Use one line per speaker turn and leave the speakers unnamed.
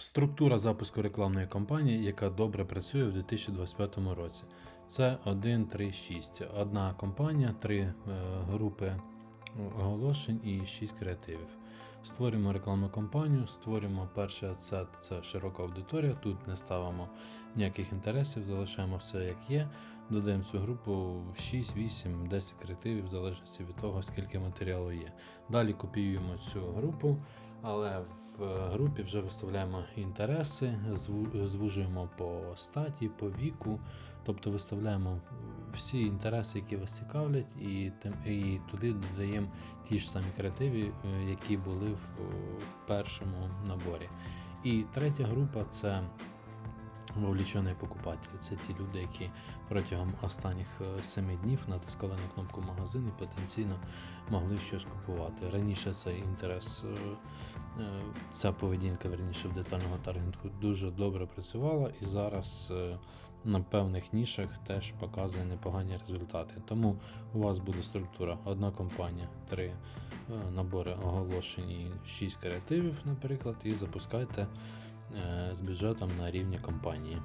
Структура запуску рекламної кампанії, яка добре працює в 2025 році. Це 1, 3, 6. Одна компанія, три е, групи оголошень і 6 креативів. Створюємо рекламну кампанію, створюємо перший адцет, це широка аудиторія. Тут не ставимо ніяких інтересів, залишаємо все як є. Додаємо цю групу 6, 8, 10 креативів, в залежності від того, скільки матеріалу є. Далі копіюємо цю групу, але в е, групі вже виставляємо інтереси, звужуємо по статі, по віку, тобто виставляємо всі інтереси, які вас цікавлять, і, і туди додаємо ті ж самі креативи, е, які були в е, першому наборі. І третя група це вовлічені покупателі. Це ті люди, які протягом останніх 7 днів натискали на кнопку магазин і потенційно могли щось купувати. Раніше цей інтерес, е, е, ця поведінка верніше в детального таргетингу дуже добре працювала і зараз е, на певних нішах теж показує непогані результати. Тому у вас буде структура: одна компанія, три е, набори оголошень і 6 креативів, наприклад, і запускайте е, з бюджетом на рівні компанії.